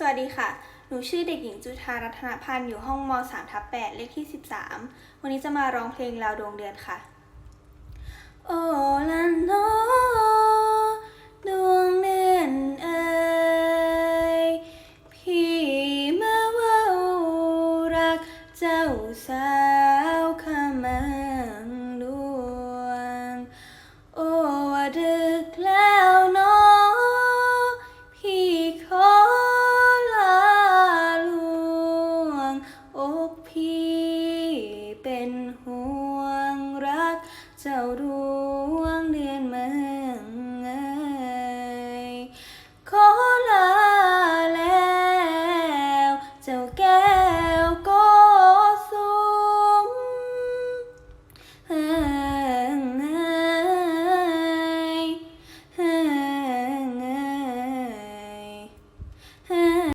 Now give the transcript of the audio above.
สวัสดีค่ะ หนูชื่อเด็กหญิงจุธารัตนพันธ์อยู่ห้องม .3 ทับ8เลขที่ 13 วันนี้จะมาร้องเพลงลาวดวงเดือนค่ะ โอลันโนดวงเดือนเอ๋ยพี่มาว่ารักเจ้าสาวคำ วงรัก เจ้าดวงเดือนเมืองเอ่ขอลาแล้ว เจ้าแก้วก็สูง